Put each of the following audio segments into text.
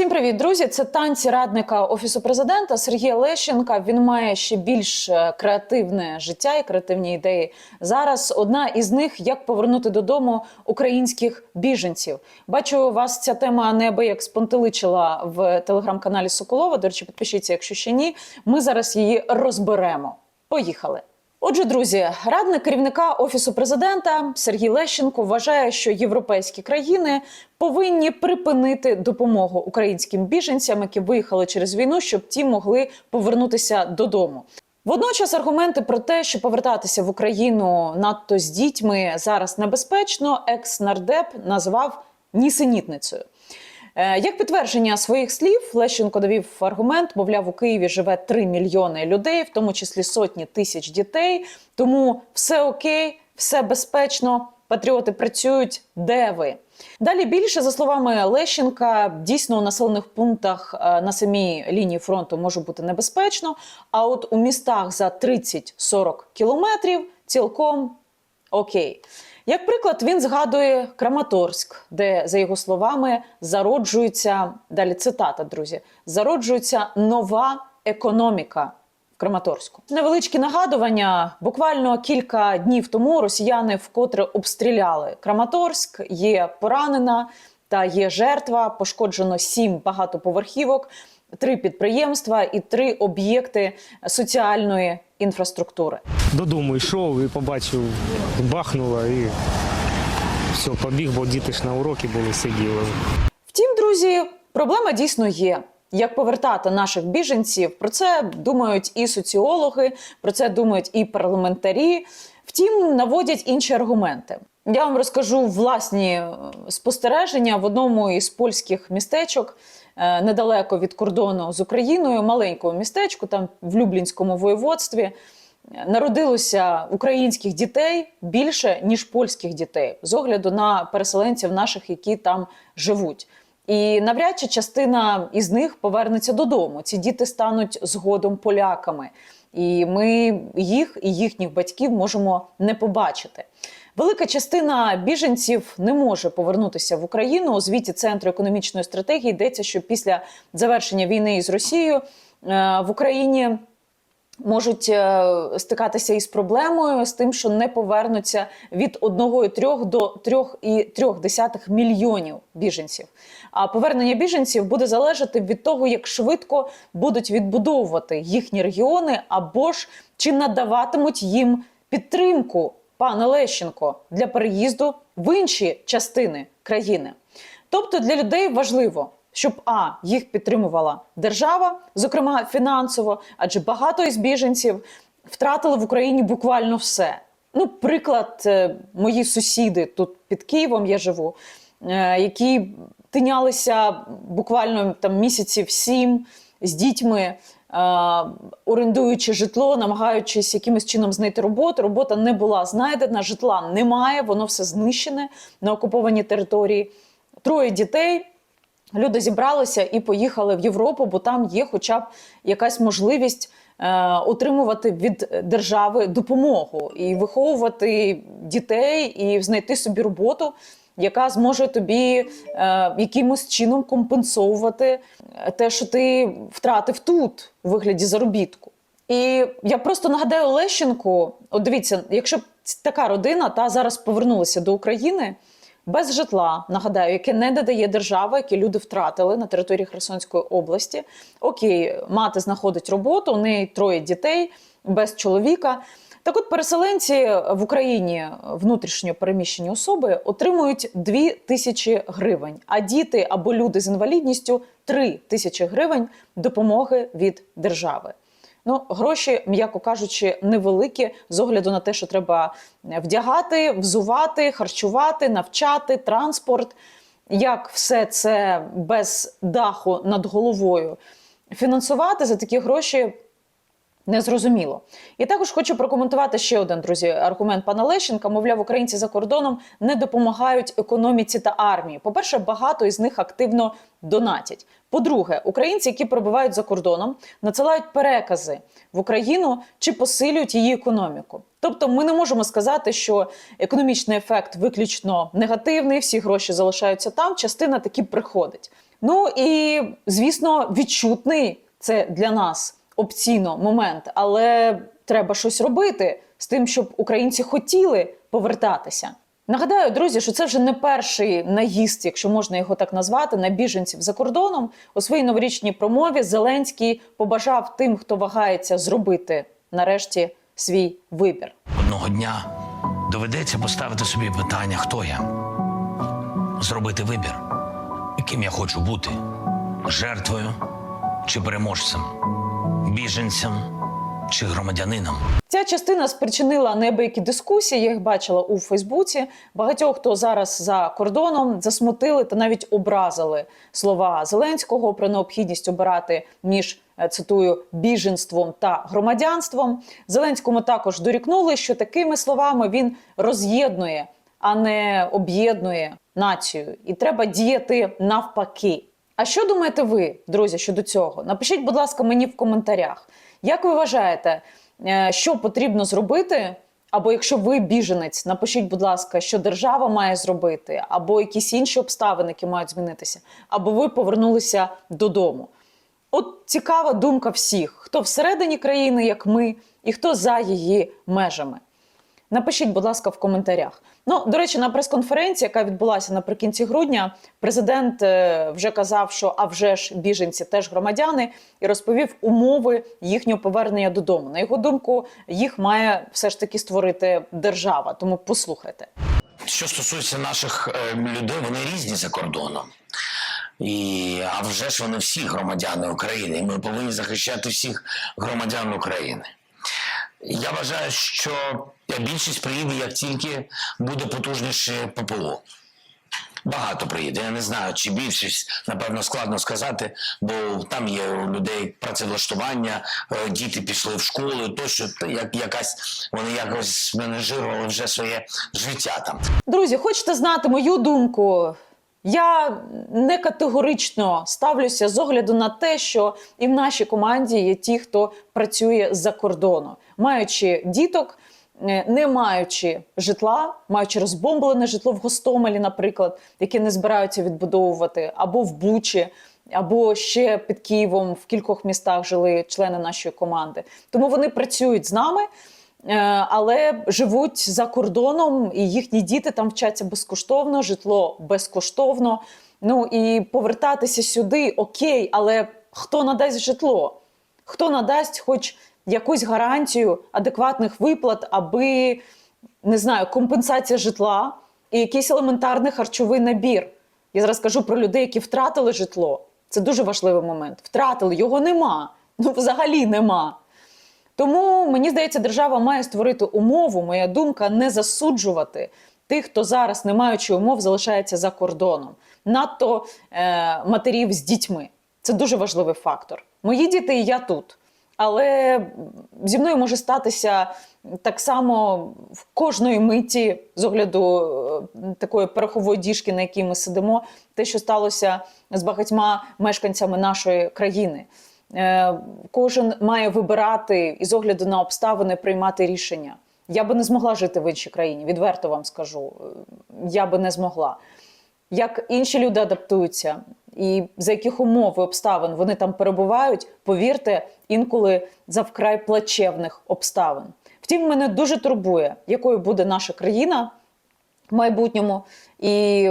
Всім привіт, друзі! Це танці радника офісу президента Сергія Лещенка. Він має ще більш е, креативне життя і креативні ідеї. Зараз одна із них як повернути додому українських біженців. Бачу, вас ця тема неабияк спонтеличила в телеграм-каналі Соколова. До речі, підпишіться, якщо ще ні. Ми зараз її розберемо. Поїхали. Отже, друзі, радник керівника офісу президента Сергій Лещенко вважає, що європейські країни повинні припинити допомогу українським біженцям, які виїхали через війну, щоб ті могли повернутися додому. Водночас аргументи про те, що повертатися в Україну надто з дітьми зараз небезпечно, екс-нардеп назвав нісенітницею. Е, Як підтвердження своїх слів, Лещенко довів аргумент, мовляв, у Києві живе 3 мільйони людей, в тому числі сотні тисяч дітей. Тому все окей, все безпечно. Патріоти працюють. Де ви? Далі більше за словами Лещенка, дійсно у населених пунктах е, на самій лінії фронту може бути небезпечно. А от у містах за 30-40 кілометрів цілком окей. Як приклад, він згадує Краматорськ, де, за його словами, зароджується далі цитата, друзі, зароджується нова економіка. Краматорську невеличкі нагадування. Буквально кілька днів тому росіяни вкотре обстріляли Краматорськ. Є поранена та є жертва. Пошкоджено сім багатоповерхівок, три підприємства і три об'єкти соціальної інфраструктури. Додому йшов і побачив, бахнуло і все, побіг, бо діти ж на уроки були, сиділи. Втім, друзі, проблема дійсно є. Як повертати наших біженців? Про це думають і соціологи, про це думають і парламентарі. Втім, наводять інші аргументи. Я вам розкажу власні е, спостереження в одному із польських містечок е, недалеко від кордону з Україною, маленькому містечку, там в Люблінському воєводстві. Народилося українських дітей більше ніж польських дітей з огляду на переселенців наших, які там живуть. І навряд чи частина із них повернеться додому. Ці діти стануть згодом поляками, і ми їх і їхніх батьків можемо не побачити. Велика частина біженців не може повернутися в Україну. У звіті Центру економічної стратегії йдеться, що після завершення війни із Росією е, в Україні можуть е, стикатися із проблемою з тим, що не повернуться від 1,3 до 3,3 мільйонів біженців. А повернення біженців буде залежати від того, як швидко будуть відбудовувати їхні регіони, або ж чи надаватимуть їм підтримку, пане Лещенко, для переїзду в інші частини країни. Тобто для людей важливо, щоб а їх підтримувала держава, зокрема фінансово, адже багато із біженців втратили в Україні буквально все. Ну, приклад, е, мої сусіди тут під Києвом я живу, е, які тинялися буквально там місяців сім з дітьми. Е, Орендуючи житло, намагаючись якимось чином знайти роботу. Робота не була знайдена, житла немає, воно все знищене на окупованій території. Троє дітей. Люди зібралися і поїхали в Європу, бо там є хоча б якась можливість е, отримувати від держави допомогу і виховувати дітей, і знайти собі роботу, яка зможе тобі е, якимось чином компенсовувати те, що ти втратив тут у вигляді заробітку. І я просто нагадаю Лещенку: от дивіться, якщо така родина та зараз повернулася до України без житла, нагадаю, яке не додає держава, яке люди втратили на території Херсонської області. Окей, мати знаходить роботу, у неї троє дітей без чоловіка. Так от переселенці в Україні внутрішньо переміщені особи отримують 2 тисячі гривень, а діти або люди з інвалідністю 3 тисячі гривень допомоги від держави. Ну, гроші, м'яко кажучи, невеликі з огляду на те, що треба вдягати, взувати, харчувати, навчати, транспорт. Як все це без даху над головою фінансувати за такі гроші незрозуміло. І також хочу прокоментувати ще один друзі аргумент пана Лещенка. Мовляв, українці за кордоном не допомагають економіці та армії. По-перше, багато із них активно донатять. По-друге, українці, які перебувають за кордоном, надсилають перекази в Україну чи посилюють її економіку. Тобто, ми не можемо сказати, що економічний ефект виключно негативний, всі гроші залишаються там. Частина таки приходить. Ну і звісно, відчутний це для нас опційно момент, але треба щось робити з тим, щоб українці хотіли повертатися. Нагадаю, друзі, що це вже не перший наїзд, якщо можна його так назвати, на біженців за кордоном. У своїй новорічній промові Зеленський побажав тим, хто вагається зробити нарешті свій вибір. Одного дня доведеться поставити собі питання, хто я, зробити вибір, яким я хочу бути жертвою чи переможцем, біженцем чи громадянином. Ця частина спричинила неабиякі дискусії. Я їх бачила у Фейсбуці. Багатьох, хто зараз за кордоном, засмутили та навіть образили слова Зеленського про необхідність обирати між е, цитую біженством та громадянством. Зеленському також дорікнули, що такими словами він роз'єднує, а не об'єднує націю, і треба діяти навпаки. А що думаєте ви, друзі, щодо цього? Напишіть, будь ласка, мені в коментарях. Як ви вважаєте, е, що потрібно зробити? Або якщо ви біженець, напишіть, будь ласка, що держава має зробити, або якісь інші обставини, які мають змінитися, або ви повернулися додому. От цікава думка всіх, хто всередині країни, як ми, і хто за її межами. Напишіть, будь ласка, в коментарях. Ну, до речі, на прес-конференції, яка відбулася наприкінці грудня, президент е, вже казав, що а вже ж біженці теж громадяни, і розповів умови їхнього повернення додому. На його думку, їх має все ж таки створити держава. Тому послухайте. Що стосується наших е, людей, вони різні за кордоном. І, а вже ж вони всі громадяни України. І ми повинні захищати всіх громадян України. Я вважаю, що більшість приїде, як тільки буде потужніше ППО. Багато приїде. Я не знаю, чи більшість, напевно, складно сказати, бо там є у людей працевлаштування, е, діти пішли в школу, тощо як якась вони якось менеджували вже своє життя там. Друзі, хочете знати мою думку? Я не категорично ставлюся з огляду на те, що і в нашій команді є ті, хто працює за кордону, маючи діток, не маючи житла, маючи розбомблене житло в Гостомелі, наприклад, яке не збираються відбудовувати, або в Бучі, або ще під Києвом в кількох містах жили члени нашої команди. Тому вони працюють з нами. Е, але живуть за кордоном, і їхні діти там вчаться безкоштовно, житло безкоштовно. Ну і повертатися сюди окей, але хто надасть житло? Хто надасть хоч якусь гарантію адекватних виплат, аби не знаю, компенсація житла і якийсь елементарний харчовий набір? Я зараз кажу про людей, які втратили житло. Це дуже важливий момент. Втратили, його нема. Ну, взагалі нема. Тому мені здається, держава має створити умову, моя думка, не засуджувати тих, хто зараз, не маючи умов, залишається за кордоном, надто е, матерів з дітьми. Це дуже важливий фактор. Мої діти і я тут. Але зі мною може статися так само в кожної миті з огляду е, такої порохової діжки, на якій ми сидимо, те, що сталося з багатьма мешканцями нашої країни. Е, Кожен має вибирати і з огляду на обставини приймати рішення. Я би не змогла жити в іншій країні, відверто вам скажу. Е, Я би не змогла. Як інші люди адаптуються, і за яких умов і обставин вони там перебувають, повірте, інколи за вкрай плачевних обставин. Втім, мене дуже турбує, якою буде наша країна в майбутньому, і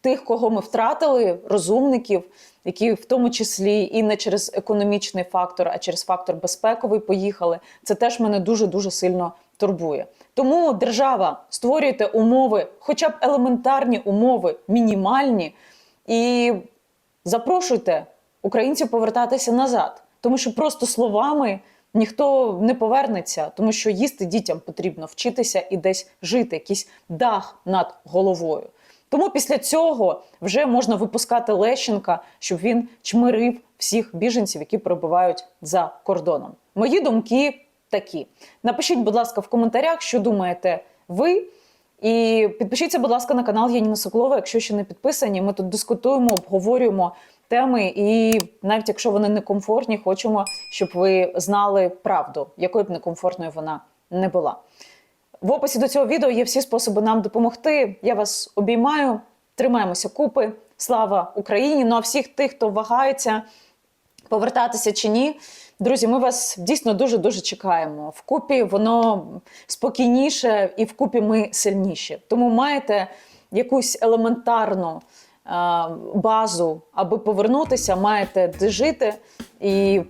тих, кого ми втратили, розумників, які в тому числі і не через економічний фактор, а через фактор безпековий поїхали. Це теж мене дуже дуже сильно турбує. Тому держава створюйте умови, хоча б елементарні умови, мінімальні, і запрошуйте українців повертатися назад, тому що просто словами. Ніхто не повернеться, тому що їсти дітям потрібно вчитися і десь жити, якийсь дах над головою. Тому після цього вже можна випускати Лещенка, щоб він чмирив всіх біженців, які перебувають за кордоном. Мої думки такі. Напишіть, будь ласка, в коментарях, що думаєте ви. І підпишіться, будь ласка, на канал Яніна Соколова, якщо ще не підписані. Ми тут дискутуємо, обговорюємо теми, і навіть якщо вони некомфортні, хочемо, щоб ви знали правду, якою б некомфортною вона не була. В описі до цього відео є всі способи нам допомогти. Я вас обіймаю, тримаємося купи. Слава Україні! Ну а всіх тих, хто вагається, повертатися чи ні. Друзі, ми вас дійсно дуже дуже чекаємо. Вкупі воно спокійніше, і вкупі ми сильніші. Тому маєте якусь елементарну базу, аби повернутися, маєте де жити. І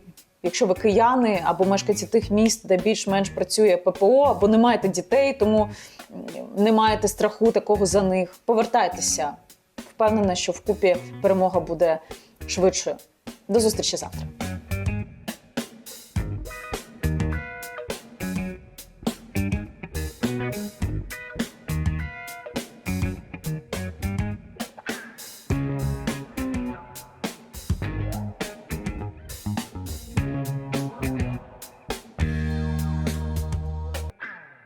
якщо ви кияни або мешканці тих міст, де більш-менш працює ППО, або не маєте дітей, тому не маєте страху такого за них, повертайтеся. Впевнена, що вкупі перемога буде швидшою. До зустрічі завтра.